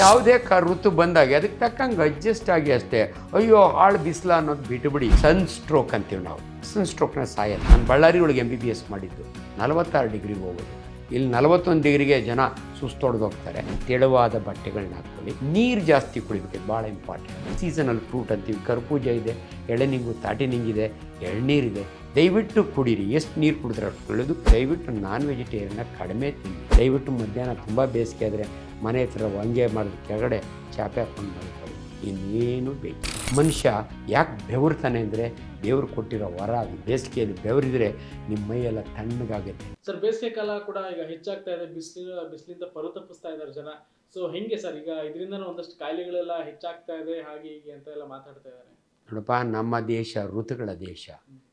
ಯಾವುದೇ ಕ ಋತು ಬಂದಾಗ ಅದಕ್ಕೆ ತಕ್ಕಂಗೆ ಅಡ್ಜಸ್ಟ್ ಆಗಿ ಅಷ್ಟೇ. ಅಯ್ಯೋ ಹಾಳು ಬಿಸಿಲ ಅನ್ನೋದು ಬಿಟ್ಟುಬಿಡಿ ಸನ್ ಸ್ಟ್ರೋಕ್ ಅಂತೀವಿ ನಾವು. ಸನ್ ಸ್ಟ್ರೋಕ್ನ ಸಾಯಲ್ಲ. ನಾನು ಬಳ್ಳಾರಿ ಒಳಗೆ ಎಂ ಬಿ ಬಿ ಎಸ್ ಮಾಡಿದ್ದು. ನಲವತ್ತಾರು ಡಿಗ್ರಿಗೆ ಹೋಗೋದು. ಇಲ್ಲಿ ನಲವತ್ತೊಂದು ಡಿಗ್ರಿಗೆ ಜನ ಸುಸ್ತು ಹೋಗ್ತಾರೆ. ತೆಳುವಾದ ಬಟ್ಟೆಗಳನ್ನ ಹಾಕ್ಕೊಳ್ಳಿ. ನೀರು ಜಾಸ್ತಿ ಕುಡಿಬೇಕು ಭಾಳ ಇಂಪಾರ್ಟೆಂಟ್ ಸೀಸನಲ್ ಫ್ರೂಟ್ ಅಂತೀವಿ. ಕರ್ಪೂಜ ಇದೆ ಎಳೆನಿಂಗು ತಾಟಿನಿಂಗಿದೆ ಎಳ್ನೀರಿದೆ ದಯವಿಟ್ಟು ಕುಡೀರಿ. ಎಷ್ಟು ನೀರು ಕುಡಿದ್ರೆ ಅಷ್ಟು ದಯವಿಟ್ಟು ನಾನ್ ವೆಜಿಟೇರಿಯನ್ನ ಕಡಿಮೆ ತಿನ್ನಿ. ದಯವಿಟ್ಟು ಮಧ್ಯಾಹ್ನ ತುಂಬ ಬೇಸಿಗೆ ಆದರೆ ಮನೆ ಹತ್ರ ಹಂಗೆ ಮಾಡಿದ ಕೆಳಗಡೆ ಚಾಪೆ ಹಾಕೊಂಡು ಮಾಡ್ಕೊಳ್ಳಿ ಇನ್ನೇನು ಬೇಕು ಮನುಷ್ಯ ಯಾಕೆ ಬೆವರ್ತಾನೆ ಅಂದರೆ ದೇವ್ರು ಕೊಟ್ಟಿರೋ ವರ ಅದು ಬೇಸಿಗೆಯಲ್ಲಿ ಬೆವರಿದ್ರೆ ನಿಮ್ಮ ಮೈಯೆಲ್ಲ ತಣ್ಣಗಾಗುತ್ತೆ. ಸರ್ ಬೇಸಿಗೆ ಕಾಲ ಕೂಡ ಈಗ ಹೆಚ್ಚಾಗ್ತಾ ಇದೆ. ಬಿಸಿಲಿನ ಬಿಸಿಲಿಂದ ಪರತಪ್ಪಿಸ್ತಾ ಇದ್ದಾರೆ ಜನ. ಸೊ ಹೆಂಗೆ ಸರ್? ಈಗ ಇದರಿಂದ ಒಂದಷ್ಟು ಕಾಯಿಲೆಗಳೆಲ್ಲ ಹೆಚ್ಚಾಗ್ತಾ ಇದೆ. ಹಾಗೆ ಹೀಗೆ ಅಂತ ಎಲ್ಲ ಮಾತಾಡ್ತಾ ಇದ್ದಾರೆ. ನೋಡಪ್ಪ ನಮ್ಮ ದೇಶ ಋತುಗಳ ದೇಶ.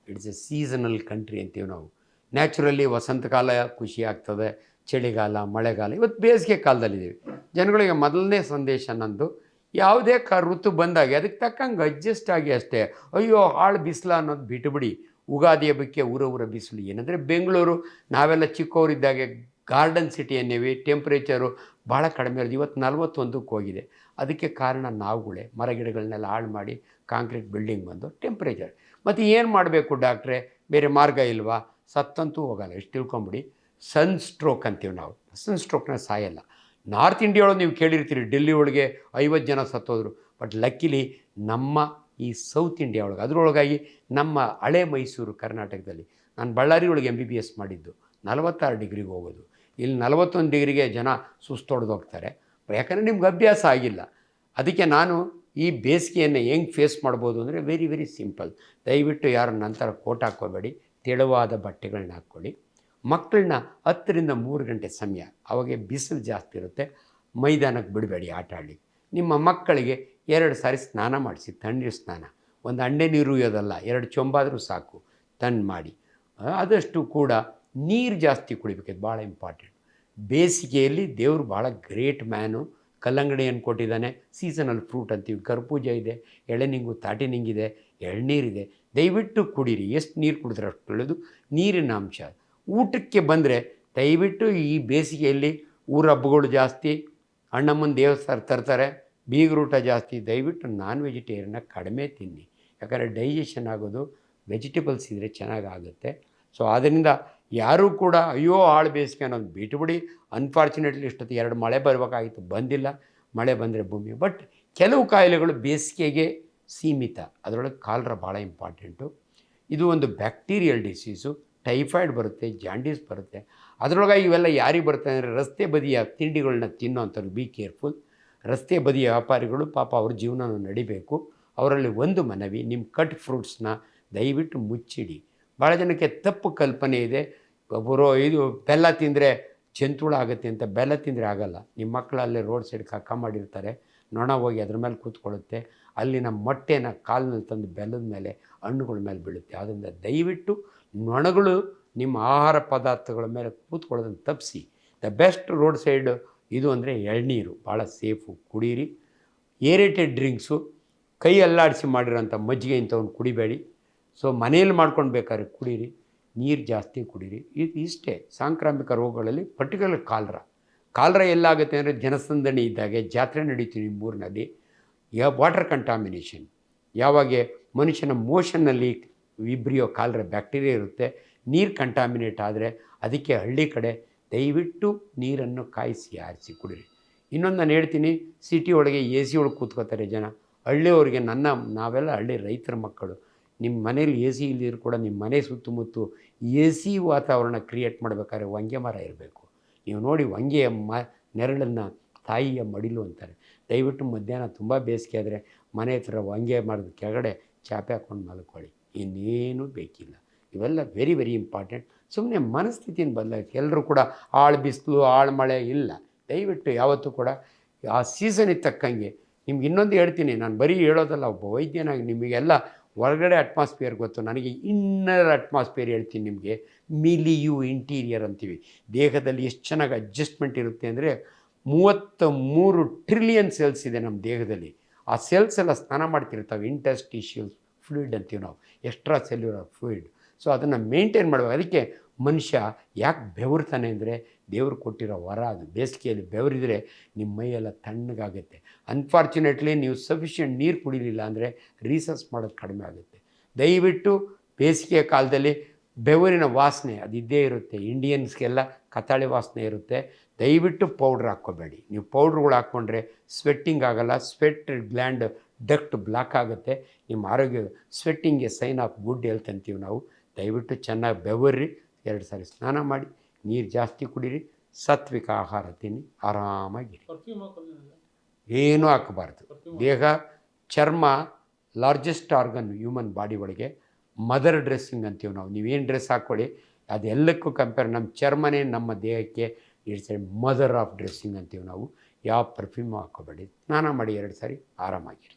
ಇಟ್ಸ್ ಎ ಸೀಸನಲ್ ಕಂಟ್ರಿ ಅಂತೀವಿ ನಾವು. ನ್ಯಾಚುರಲಿ ವಸಂತಕಾಲ ಖುಷಿ ಆಗ್ತದೆ. ಚಳಿಗಾಲ, ಮಳೆಗಾಲ ಇವತ್ತು ಬೇಸಿಗೆ ಕಾಲದಲ್ಲಿದ್ದೀವಿ. ಜನಗಳಿಗೆ ಮೊದಲನೇ ಸಂದೇಶ ನಂದು, ಯಾವುದೇ ಕ ಋತು ಬಂದಾಗ ಅದಕ್ಕೆ ತಕ್ಕಂಗೆ ಅಡ್ಜಸ್ಟ್ ಆಗಿ ಅಷ್ಟೇ. ಅಯ್ಯೋ, ಹಾಳು ಬಿಸಿಲು ಅನ್ನೋದು ಬಿಟ್ಟುಬಿಡಿ ಉಗಾದಿ ಹಬ್ಬಕ್ಕೆ ಊರ ಊರ ಬಿಸಿಲು. ಏನಂದರೆ ಬೆಂಗಳೂರು, ನಾವೆಲ್ಲ ಚಿಕ್ಕವರಿದ್ದಾಗೆ ಗಾರ್ಡನ್ ಸಿಟಿ ಅನ್ನೇವಿ ಟೆಂಪ್ರೇಚರು ಭಾಳ ಕಡಿಮೆ ಇರೋದು. ಇವತ್ತು ನಲ್ವತ್ತೊಂದಕ್ಕೆ ಹೋಗಿದೆ. ಅದಕ್ಕೆ ಕಾರಣ ನಾವುಗಳೇ. ಮರ ಗಿಡಗಳನ್ನೆಲ್ಲ ಹಾಳು ಮಾಡಿ ಕಾಂಕ್ರೀಟ್ ಬಿಲ್ಡಿಂಗ್ ಬಂದು ಟೆಂಪ್ರೇಚರ್ ಮತ್ತು ಏನು ಮಾಡಬೇಕು ಡಾಕ್ಟ್ರೆ? ಬೇರೆ ಮಾರ್ಗ ಇಲ್ವಾ? ಸತ್ತಂತೂ ಹೋಗಲ್ಲ. ಎಷ್ಟು ತಿಳ್ಕೊಂಬಿಡಿ. ಸನ್ ಸ್ಟ್ರೋಕ್ ಅಂತೀವಿ ನಾವು. ಸನ್ ಸ್ಟ್ರೋಕ್ನ ಸಾಯಲ್ಲ. ನಾರ್ತ್ ಇಂಡಿಯಾ ಒಳಗೆ ನೀವು ಕೇಳಿರ್ತೀರಿ ಡೆಲ್ಲಿ ಒಳಗೆ ಐವತ್ತು ಜನ ಸತ್ತೋದ್ರು. ಬಟ್ ಲಕ್ಕಿಲಿ ನಮ್ಮ ಈ ಸೌತ್ ಇಂಡಿಯಾ ಒಳಗೆ ಅದರೊಳಗಾಗಿ ನಮ್ಮ ಹಳೆ ಮೈಸೂರು ಕರ್ನಾಟಕದಲ್ಲಿ, ನಾನು ಬಳ್ಳಾರಿ ಒಳಗೆ ಎಂ ಬಿ ಬಿ ಎಸ್ ಮಾಡಿದ್ದು, ನಲವತ್ತಾರು ಡಿಗ್ರಿಗೆ ಹೋಗೋದು. ಇಲ್ಲಿ ನಲವತ್ತೊಂದು ಡಿಗ್ರಿಗೆ ಜನ ಸುಸ್ತೊಡೆದು ಹೋಗ್ತಾರೆ. ಯಾಕಂದರೆ ನಿಮ್ಗೆ ಅಭ್ಯಾಸ ಆಗಿಲ್ಲ. ಅದಕ್ಕೆ ನಾನು ಈ ಬೇಸಿಗೆಯನ್ನು ಹೆಂಗೆ ಫೇಸ್ ಮಾಡ್ಬೋದು ಅಂದರೆ ವೆರಿ ವೆರಿ ಸಿಂಪಲ್ ದಯವಿಟ್ಟು ಯಾರು ನಂತರ ಕೋಟ್ ಹಾಕ್ಕೋಬೇಡಿ. ತೆಳುವಾದ ಬಟ್ಟೆಗಳನ್ನ ಹಾಕ್ಕೊಳ್ಳಿ. ಮಕ್ಕಳನ್ನ ಹತ್ತರಿಂದ ಮೂರು ಗಂಟೆ ಸಮಯ, ಅವಾಗೆ ಬಿಸಿಲು ಜಾಸ್ತಿ ಇರುತ್ತೆ, ಮೈದಾನಕ್ಕೆ ಬಿಡಬೇಡಿ ಆಟ ಆಡಲಿ ನಿಮ್ಮ ಮಕ್ಕಳಿಗೆ ಎರಡು ಸಾರಿ ಸ್ನಾನ ಮಾಡಿಸಿ, ತಣ್ಣೀರು ಸ್ನಾನ. ಒಂದು ಅಂಡೆ ನೀರು ಇಯೋದಲ್ಲ ಎರಡು ಚೊಂಬಾದರೂ ಸಾಕು ತಣ್ಣ ಮಾಡಿ. ಆದಷ್ಟು ಕೂಡ ನೀರು ಜಾಸ್ತಿ ಕುಡಿಬೇಕು ಭಾಳ ಇಂಪಾರ್ಟೆಂಟ್. ಬೇಸಿಗೆಯಲ್ಲಿ ದೇವರು ಭಾಳ ಗ್ರೇಟ್ ಮ್ಯಾನು, ಕಲ್ಲಂಗಡಿಯನ್ನು ಕೊಟ್ಟಿದ್ದಾನೆ, ಸೀಸನಲ್ ಫ್ರೂಟ್ ಅಂತೀವಿ, ಕರ್ಪೂಜ ಇದೆ ಎಳೆನಿಂಗು ತಾಟಿನಿಂಗಿದೆ, ಎಳ್ನೀರಿದೆ. ದಯವಿಟ್ಟು ಕುಡೀರಿ, ಎಷ್ಟು ನೀರು ಕುಡಿದ್ರೆ ಅಷ್ಟು ಒಳ್ಳೆಯದು ನೀರಿನ ಅಂಶ ಊಟಕ್ಕೆ ಬಂದರೆ ದಯವಿಟ್ಟು ಈ ಬೇಸಿಗೆಯಲ್ಲಿ ಊರ ಹಬ್ಬಗಳು ಜಾಸ್ತಿ, ಅಣ್ಣಮ್ಮನ ದೇವಸ್ಥಾನ ತರ್ತಾರೆ ಬೀಗರೂಟ ಜಾಸ್ತಿ, ದಯವಿಟ್ಟು ನಾನ್ ವೆಜಿಟೇರಿಯನ್ನ ಕಡಿಮೆ ತಿನ್ನಿ. ಯಾಕಂದರೆ ಡೈಜೆಷನ್ ಆಗೋದು ವೆಜಿಟೇಬಲ್ಸ್ ಇದ್ದರೆ ಚೆನ್ನಾಗಾಗುತ್ತೆ. ಸೊ ಆದ್ದರಿಂದ ಯಾರೂ ಕೂಡ ಅಯ್ಯೋ ಆಳು ಬೇಸಿಗೆ ಅನ್ನೋದು ಬಿಟ್ಟುಬಿಡಿ ಅನ್ಫಾರ್ಚುನೇಟ್ಲಿ ಇಷ್ಟೊತ್ತು ಎರಡು ಮಳೆ ಬರಬೇಕಾಗಿತ್ತು, ಬಂದಿಲ್ಲ. ಮಳೆ ಬಂದರೆ ಭೂಮಿ. ಬಟ್ ಕೆಲವು ಕಾಯಿಲೆಗಳು ಬೇಸಿಗೆಗೆ ಸೀಮಿತ. ಅದರೊಳಗೆ ಕಾಲರ ಭಾಳ ಇಂಪಾರ್ಟೆಂಟು ಇದು ಒಂದು ಬ್ಯಾಕ್ಟೀರಿಯಲ್ ಡಿಸೀಸು ಟೈಫಾಯ್ಡ್ ಬರುತ್ತೆ, ಜಾಂಡೀಸ್ ಬರುತ್ತೆ. ಅದರೊಳಗೆ ಇವೆಲ್ಲ ಯಾರಿಗೆ ಬರುತ್ತೆ ಅಂದರೆ ರಸ್ತೆ ಬದಿಯ ತಿಂಡಿಗಳನ್ನ ತಿನ್ನೋಂಥವ್ರು ಬಿ ಕೇರ್ಫುಲ್ ರಸ್ತೆ ಬದಿಯ ವ್ಯಾಪಾರಿಗಳು ಪಾಪ ಅವ್ರ ಜೀವನ ನಡಿಬೇಕು. ಅವರಲ್ಲಿ ಒಂದು ಮನವಿ ನಿಮ್ಮ ಕಟ್ ಫ್ರೂಟ್ಸ್ನ ದಯವಿಟ್ಟು ಮುಚ್ಚಿಡಿ. ಭಾಳ ಜನಕ್ಕೆ ತಪ್ಪು ಕಲ್ಪನೆ ಇದೆ. ಒಬ್ಬರು ಇದು ಬೆಲ್ಲ ತಿಂದರೆ ಜಂತುಳ ಆಗುತ್ತೆ ಅಂತ ಬೆಲ್ಲ ತಿಂದರೆ ಆಗಲ್ಲ. ನಿಮ್ಮ ಮಕ್ಕಳು ಅಲ್ಲೇ ರೋಡ್ ಸೈಡ್ ಕಕ್ಕ ಮಾಡಿರ್ತಾರೆ. ನೊಣ ಹೋಗಿ ಅದ್ರ ಮೇಲೆ ಕೂತ್ಕೊಳ್ಳುತ್ತೆ. ಅಲ್ಲಿನ ಮೊಟ್ಟೆನ ಕಾಲಿನಲ್ಲಿ ತಂದು ಬೆಲ್ಲದ ಮೇಲೆ ಹಣ್ಣುಗಳ ಮೇಲೆ ಬೀಳುತ್ತೆ. ಆದ್ದರಿಂದ ದಯವಿಟ್ಟು ನೊಣಗಳು ನಿಮ್ಮ ಆಹಾರ ಪದಾರ್ಥಗಳ ಮೇಲೆ ಕೂತ್ಕೊಳ್ಳೋದನ್ನು ತಪ್ಪಿಸಿ. ದ ಬೆಸ್ಟ್ ರೋಡ್ ಸೈಡ್ ಇದು ಅಂದರೆ ಎಳ್ನೀರು. ಭಾಳ ಸೇಫು ಕುಡೀರಿ. ಏರೇಟೆಡ್ ಡ್ರಿಂಕ್ಸು ಕೈ ಅಲ್ಲಾಡಿಸಿ ಮಾಡಿರೋಂಥ ಮಜ್ಜಿಗೆ ಇಂಥವನ್ನು ಕುಡಿಬೇಡಿ. ಸೊ ಮನೆಯಲ್ಲಿ ಮಾಡ್ಕೊಂಡು ಬೇಕಾದ್ರೆ ಕುಡೀರಿ. ನೀರು ಜಾಸ್ತಿ ಕುಡೀರಿ. ಇದು ಇಷ್ಟೇ ಸಾಂಕ್ರಾಮಿಕ ರೋಗಗಳಲ್ಲಿ ಪರ್ಟಿಕ್ಯುಲರ್ ಕಾಲ್ರ. ಕಾಲ್ರ ಎಲ್ಲಾಗುತ್ತೆ ಅಂದರೆ ಜನಸಂದಣಿ ಇದ್ದಾಗೆ ಜಾತ್ರೆ ನಡೀತೀವಿ ನಿಮ್ಮೂರಿನಲ್ಲಿ ಯಾ, ವಾಟರ್ ಕಂಟಾಮಿನೇಷನ್ ಯಾವಾಗೆ ಮನುಷ್ಯನ ಮೋಷನ್ನಲ್ಲಿ ವಿಬ್ರಿಯೋ ಕಾಲ್ರೆ ಬ್ಯಾಕ್ಟೀರಿಯಾ ಇರುತ್ತೆ, ನೀರು ಕಂಟಾಮಿನೇಟ್ ಆದರೆ ಅದಕ್ಕೆ ಹಳ್ಳಿ ಕಡೆ ದಯವಿಟ್ಟು ನೀರನ್ನು ಕಾಯಿಸಿ, ಆರಿಸಿ ಕುಡಿರಿ. ಇನ್ನೊಂದು ನಾನು ಹೇಳ್ತೀನಿ ಸಿಟಿ ಒಳಗೆ ಎ ಸಿ ಒಳಗೆ ಕೂತ್ಕೋತಾರೆ ಜನ. ಹಳ್ಳಿಯವ್ರಿಗೆ ನನ್ನ, ನಾವೆಲ್ಲ ಹಳ್ಳಿ ರೈತರ ಮಕ್ಕಳು. ನಿಮ್ಮ ಮನೇಲಿ ಎ ಸಿ ಇಲ್ದಿದ್ರು ಕೂಡ ನಿಮ್ಮ ಮನೆ ಸುತ್ತಮುತ್ತ ಎ ಸಿ ವಾತಾವರಣ ಕ್ರಿಯೇಟ್ ಮಾಡಬೇಕಾದ್ರೆ ವಂಗೆ ಮರ ಇರಬೇಕು. ನೀವು ನೋಡಿ ಹೊಂಗೆಯ ಮ, ನೆರಳನ್ನು ತಾಯಿಯ ಮಡಿಲು ಅಂತಾರೆ. ದಯವಿಟ್ಟು ಮಧ್ಯಾಹ್ನ ತುಂಬ ಬೇಸಿಗೆ ಆದರೆ ಮನೆ ಹತ್ರ ವಂಗೆ ಮರದ ಕೆಳಗಡೆ ಚಾಪೆ ಹಾಕ್ಕೊಂಡು ಮಲ್ಕೊಳ್ಳಿ. ಇನ್ನೇನು ಬೇಕಿಲ್ಲ. ಇವೆಲ್ಲ ವೆರಿ ವೆರಿ ಇಂಪಾರ್ಟೆಂಟ್ ಸುಮ್ಮನೆ ಮನಸ್ಥಿತಿನ ಬದಲಾಯಿಸಿ. ಎಲ್ಲರೂ ಕೂಡ ಆಳು ಬಿಸಿಲು, ಆಳು ಮಳೆ ಇಲ್ಲ. ದಯವಿಟ್ಟು ಯಾವತ್ತೂ ಕೂಡ ಆ ಸೀಸನಿಗೆ ತಕ್ಕಂಗೆ ನಿಮ್ಗೆ ಇನ್ನೊಂದು ಹೇಳ್ತೀನಿ. ನಾನು ಬರೀ ಹೇಳೋದಲ್ಲ, ಒಬ್ಬ ವೈದ್ಯನಾಗಿ ನಿಮಗೆಲ್ಲ ಹೊರಗಡೆ ಅಟ್ಮಾಸ್ಫಿಯರ್ ಗೊತ್ತು. ನನಗೆ ಇನ್ನರ್ ಅಟ್ಮಾಸ್ಫಿಯರ್ ಹೇಳ್ತೀನಿ ನಿಮಗೆ. ಮಿಲಿಯು ಇಂಟೀರಿಯರ್ ಅಂತೀವಿ. ದೇಹದಲ್ಲಿ ಎಷ್ಟು ಚೆನ್ನಾಗಿ ಅಡ್ಜಸ್ಟ್ಮೆಂಟ್ ಇರುತ್ತೆ ಅಂದರೆ ಮೂವತ್ತ ಮೂರು ಟ್ರಿಲಿಯನ್ ಸೆಲ್ಸ್ ಇದೆ ನಮ್ಮ ದೇಹದಲ್ಲಿ. ಆ ಸೆಲ್ಸ್ ಎಲ್ಲ ಸ್ನಾನ ಮಾಡ್ತಿರ್ತಾವೆ ಇಂಟಸ್ಟಿಷಿಯಲ್ ಫ್ಲೂಯಿಡ್ ಅಂತೀವಿ ನಾವು ಎಕ್ಸ್ಟ್ರಾ ಸೆಲ್ಯುಲರ್ ಫ್ಲೂಯಿಡ್ ಸೊ ಅದನ್ನು ಮೇಂಟೈನ್ ಮಾಡಬೇಕು. ಅದಕ್ಕೆ ಮನುಷ್ಯ ಯಾಕೆ ಬೆವರ್ತಾನೆ ಅಂದರೆ, ದೇವರು ಕೊಟ್ಟಿರೋ ವರ ಅದು, ಬೇಸಿಗೆಯಲ್ಲಿ ಬೆವರಿದ್ರೆ ನಿಮ್ಮ ಮೈಯೆಲ್ಲ ತಣ್ಣಗಾಗುತ್ತೆ. ಅನ್ಫಾರ್ಚುನೇಟ್ಲಿ ನೀವು ಸಫಿಷಿಯೆಂಟ್ ನೀರು ಕುಡಿಲಿಲ್ಲ ಅಂದರೆ ರೀಸರ್ಚ್ ಮಾಡೋದು ಕಡಿಮೆ ಆಗುತ್ತೆ. ದಯವಿಟ್ಟು ಬೇಸಿಗೆಯ ಕಾಲದಲ್ಲಿ ಬೆವರಿನ ವಾಸನೆ, ಅದು ಇದ್ದೇ ಇರುತ್ತೆ. ಇಂಡಿಯನ್ಸ್ಗೆಲ್ಲ ಕತಾಳೆ ವಾಸನೆ ಇರುತ್ತೆ. ದಯವಿಟ್ಟು ಪೌಡ್ರ್ ಹಾಕ್ಕೋಬೇಡಿ. ನೀವು ಪೌಡ್ರ್ಗಳು ಹಾಕ್ಕೊಂಡ್ರೆ ಸ್ವೆಟ್ಟಿಂಗ್ ಆಗೋಲ್ಲ ಸ್ವೆಟ್ ಗ್ಲ್ಯಾಂಡ್ ಡಕ್ಟ್ ಬ್ಲಾಕ್ ಆಗುತ್ತೆ. ನಿಮ್ಮ ಆರೋಗ್ಯ ಸ್ವೆಟ್ಟಿಂಗ್ಗೆ ಸೈನ್ ಆಫ್ ಗುಡ್ ಹೆಲ್ತ್ ಅಂತೀವಿ ನಾವು. ದಯವಿಟ್ಟು ಚೆನ್ನಾಗಿ ಬೆವರ್ರಿ ಎರಡು ಸಾರಿ ಸ್ನಾನ ಮಾಡಿ ನೀರು ಜಾಸ್ತಿ ಕುಡೀರಿ ಸಾತ್ವಿಕ ಆಹಾರ ತಿನ್ನಿ ಆರಾಮಾಗಿರಿ ಏನೂ ಹಾಕಬಾರ್ದು. ದೇಹ ಚರ್ಮ ಲಾರ್ಜೆಸ್ಟ್ ಆರ್ಗನ್ ಹ್ಯೂಮನ್ ಬಾಡಿ ಒಳಗೆ ಮದರ್ ಡ್ರೆಸ್ಸಿಂಗ್ ಅಂತೀವಿ ನಾವು. ನೀವೇನು ಡ್ರೆಸ್ ಹಾಕ್ಕೊಳ್ಳಿ ಅದೆಲ್ಲಕ್ಕೂ ಕಂಪೇರ್ ನಮ್ಮ ಚರ್ಮನೇ ನಮ್ಮ ದೇಹಕ್ಕೆ it's a mother of dressing ಅಂತೀವಿ ನಾವು. ಯಾವ ಪರ್ಫ್ಯೂಮ್ ಹಾಕೋಬೇಡಿ ಸ್ನಾನ ಮಾಡಿ ಎರಡು ಸಾರಿ ಆರಾಮಾಗಿರಿ.